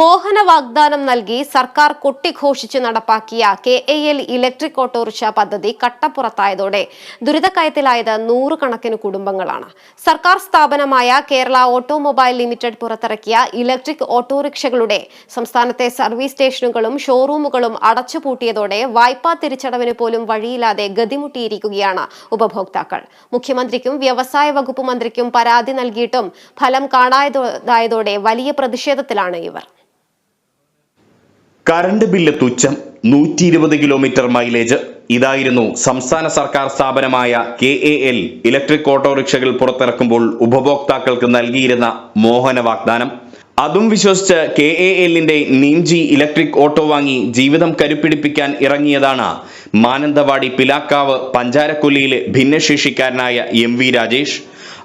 മോഹന വാഗ്ദാനം നൽകി സർക്കാർ കൊട്ടിഘോഷിച്ച് നടപ്പാക്കിയ K A L electric autorickshaw പദ്ധതി കട്ടപ്പുറത്തായതോടെ ദുരിതക്കയത്തിലായത് നൂറുകണക്കിന് കുടുംബങ്ങളാണ്. സർക്കാർ സ്ഥാപനമായ കേരള ഓട്ടോമൊബൈൽ ലിമിറ്റഡ് പുറത്തിറക്കിയ ഇലക്ട്രിക് ഓട്ടോറിക്ഷകളുടെ സംസ്ഥാനത്തെ സർവീസ് സ്റ്റേഷനുകളും ഷോറൂമുകളും അടച്ചുപൂട്ടിയതോടെ വായ്പാ തിരിച്ചടവിന് പോലും വഴിയില്ലാതെ ഗതിമുട്ടിയിരിക്കുകയാണ് ഉപഭോക്താക്കൾ. മുഖ്യമന്ത്രിക്കും വ്യവസായ വകുപ്പ് മന്ത്രിക്കും പരാതി നൽകിയിട്ടും ഫലം കാണാതായതോടെ വലിയ പ്രതിഷേധത്തിലാണ് ഇവർ. കറണ്ട് ബില്ല് തുച്ഛം നൂറ്റി ഇരുപത് കിലോമീറ്റർ മൈലേജ്. ഇതായിരുന്നു സംസ്ഥാന സർക്കാർ സ്ഥാപനമായ കെ എ എൽ ഇലക്ട്രിക് ഓട്ടോറിക്ഷകൾ പുറത്തിറക്കുമ്പോൾ ഉപഭോക്താക്കൾക്ക് നൽകിയിരുന്ന മോഹന വാഗ്ദാനം. അതും വിശ്വസിച്ച് കെ എ എല്ലിന്റെ നീംജി ഇലക്ട്രിക് ഓട്ടോ വാങ്ങി ജീവിതം കരുപ്പിടിപ്പിക്കാൻ ഇറങ്ങിയതാണ് മാനന്തവാടി പിലാക്കാവ് പഞ്ചാരക്കൊല്ലിയിലെ ഭിന്നശേഷിക്കാരനായ എം വി രാജേഷ്.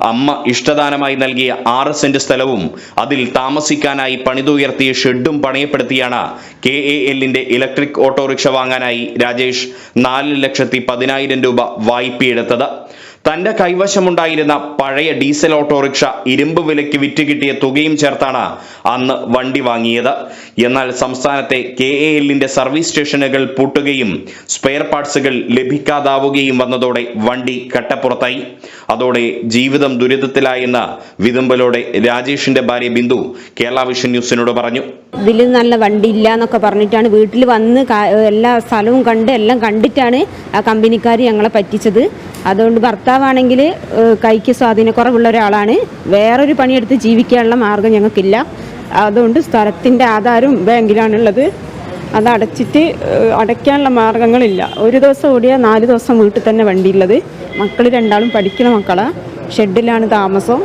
അമ്മ ഇഷ്ടദാനമായി നൽകിയ ആറ് സെന്റ് സ്ഥലവും അതിൽ താമസിക്കാനായി പണിതുയർത്തിയ ഷെഡും പണയപ്പെടുത്തിയാണ് കെ എ എല്ലിന്റെ ഇലക്ട്രിക് ഓട്ടോറിക്ഷ വാങ്ങാനായി രാജേഷ് നാല് ലക്ഷത്തി പതിനായിരം രൂപ വായ്പയെടുത്തത്. തന്റെ കൈവശമുണ്ടായിരുന്ന പഴയ ഡീസൽ ഓട്ടോറിക്ഷ ഇരുമ്പ് വിലയ്ക്ക് വിറ്റ് കിട്ടിയ തുകയും ചേർത്താണ് അന്ന് വണ്ടി വാങ്ങിയത്. എന്നാൽ സംസ്ഥാനത്തെ കെ എ എല്ലിന്റെ സർവീസ് സ്റ്റേഷനുകൾ പൂട്ടുകയും സ്പെയർ പാർട്സുകൾ ലഭിക്കാതാവുകയും വന്നതോടെ വണ്ടി കട്ടപ്പുറത്തായി. അതോടെ ജീവിതം ദുരിതത്തിലായെന്ന് വിതുമ്പലോടെ രാജേഷിന്റെ ഭാര്യ ബിന്ദു കേരള വിഷൻ ന്യൂസിനോട് പറഞ്ഞു. ഇതിൽ നല്ല വണ്ടി ഇല്ല എന്നൊക്കെ പറഞ്ഞിട്ടാണ് വീട്ടിൽ വന്ന് എല്ലാ സ്ഥലവും കണ്ട് എല്ലാം കണ്ടിട്ടാണ് ആ കമ്പനിക്കാർ ഞങ്ങളെ പറ്റിച്ചത്. അതുകൊണ്ട് ഭർത്താവാണെങ്കിൽ കൈക്ക് സ്വാധീനക്കുറവുള്ള ഒരാളാണ്. വേറൊരു പണിയെടുത്ത് ജീവിക്കാനുള്ള മാർഗം ഞങ്ങൾക്കില്ല. അതുകൊണ്ട് സ്ഥലത്തിന്റെ ആധാരവും ബാങ്കിലാണുള്ളത്. അത് അടച്ചിട്ട് അടയ്ക്കാനുള്ള മാർഗങ്ങളില്ല. ഒരു ദിവസം ഓടിയാൽ നാല് ദിവസം വീട്ടിൽ തന്നെ വണ്ടിയുള്ളത്. മക്കൾ രണ്ടാളും പഠിക്കുന്ന മക്കളാണ് ഷെഡിലാണ് താമസം.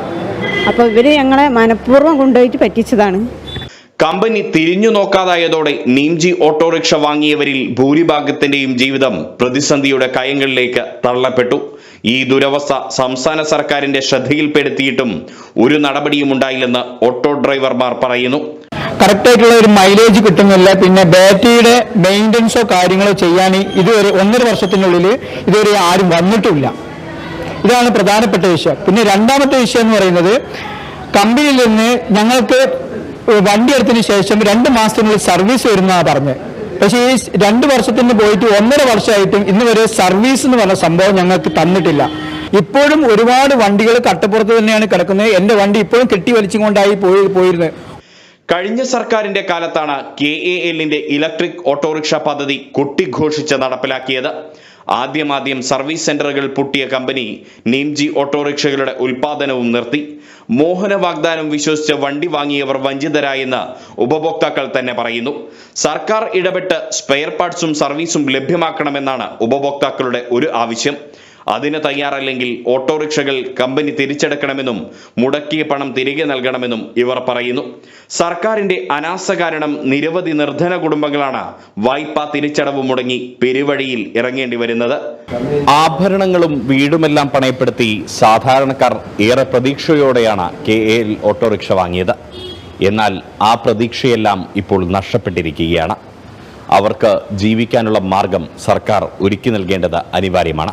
അപ്പോൾ ഇവർ ഞങ്ങളെ മനഃപൂർവം കൊണ്ടുപോയിട്ട് പറ്റിച്ചതാണ്. കമ്പനി തിരിഞ്ഞു നോക്കാതായതോടെ നീംജി ഓട്ടോറിക്ഷ വാങ്ങിയവരിൽ ഭൂരിഭാഗത്തിന്റെയും ജീവിതം പ്രതിസന്ധിയുടെ കയങ്ങളിലേക്ക് തള്ളപ്പെട്ടു. ഈ ദുരവസ്ഥ സംസ്ഥാന സർക്കാരിന്റെ ശ്രദ്ധയിൽപ്പെടുത്തിയിട്ടും ഒരു നടപടിയും ഉണ്ടായില്ലെന്ന് ഓട്ടോ ഡ്രൈവർമാർ പറയുന്നു. കറക്റ്റായിട്ടുള്ള ഒരു മൈലേജ് കിട്ടുന്നില്ല. പിന്നെ ബാറ്ററിയുടെ മെയിന്റനൻസോ കാര്യങ്ങളോ ചെയ്യാൻ ഇതുവരെ ഒന്നര വർഷത്തിനുള്ളിൽ ഇതുവരെ ആരും വന്നിട്ടില്ല ഇതാണ് പ്രധാനപ്പെട്ട വിഷയം. പിന്നെ രണ്ടാമത്തെ വിഷയം എന്ന് പറയുന്നത് കമ്പനിയിൽ നിന്ന് ഞങ്ങൾക്ക് വണ്ടി എടുത്തതിന് ശേഷം രണ്ട് മാസത്തിനുള്ളിൽ സർവീസ് വരുന്നതാണ് പറഞ്ഞത് പക്ഷേ ഈ രണ്ട് വർഷത്തിന് പോയിട്ട് ഒന്നര വർഷമായിട്ടും ഇന്ന് വരെ സർവീസ് എന്ന് പറഞ്ഞ സംഭവം ഞങ്ങൾക്ക് തന്നിട്ടില്ല. ഇപ്പോഴും ഒരുപാട് വണ്ടികൾ കട്ടപ്പുറത്ത് തന്നെയാണ് കിടക്കുന്നത്. എന്റെ വണ്ടി ഇപ്പോഴും കെട്ടി വലിച്ചുകൊണ്ടായി പോയി പോയിരുന്നത്. കഴിഞ്ഞ സർക്കാരിന്റെ കാലത്താണ് കെ എ എല്ലിന്റെ ഇലക്ട്രിക് ഓട്ടോറിക്ഷ പദ്ധതി കൊട്ടിഘോഷിച്ച് നടപ്പിലാക്കിയത്. ആദ്യമാദ്യം സർവീസ് സെന്ററുകൾ പൂട്ടിയ കമ്പനി നീംജി ഓട്ടോറിക്ഷകളുടെ ഉൽപാദനവും നിർത്തി. മോഹന വാഗ്ദാനം വിശ്വസിച്ച് വണ്ടി വാങ്ങിയവർ വഞ്ചിതരായെന്ന് ഉപഭോക്താക്കൾ തന്നെ പറയുന്നു. സർക്കാർ ഇടപെട്ട് സ്പെയർ പാർട്സും സർവീസും ലഭ്യമാക്കണമെന്നാണ് ഉപഭോക്താക്കളുടെ ഒരു ആവശ്യം. അതിന് തയ്യാറല്ലെങ്കിൽ ഓട്ടോറിക്ഷകൾ കമ്പനി തിരിച്ചെടുക്കണമെന്നും മുടക്കിയ പണം തിരികെ നൽകണമെന്നും ഇവർ പറയുന്നു. സർക്കാരിന്റെ അനാസ കാരണം നിരവധി നിർധന കുടുംബങ്ങളാണ് വായ്പാ തിരിച്ചടവ് മുടങ്ങി പെരുവഴിയിൽ ഇറങ്ങേണ്ടി വരുന്നത്. ആഭരണങ്ങളും വീടുമെല്ലാം പണയപ്പെടുത്തി സാധാരണക്കാർ ഏറെ പ്രതീക്ഷയോടെയാണ് കെ എൽ ഓട്ടോറിക്ഷ വാങ്ങിയത്. എന്നാൽ ആ പ്രതീക്ഷയെല്ലാം ഇപ്പോൾ നഷ്ടപ്പെട്ടിരിക്കുകയാണ്. അവർക്ക് ജീവിക്കാനുള്ള മാർഗം സർക്കാർ ഒരുക്കി നൽകേണ്ടത് അനിവാര്യമാണ്.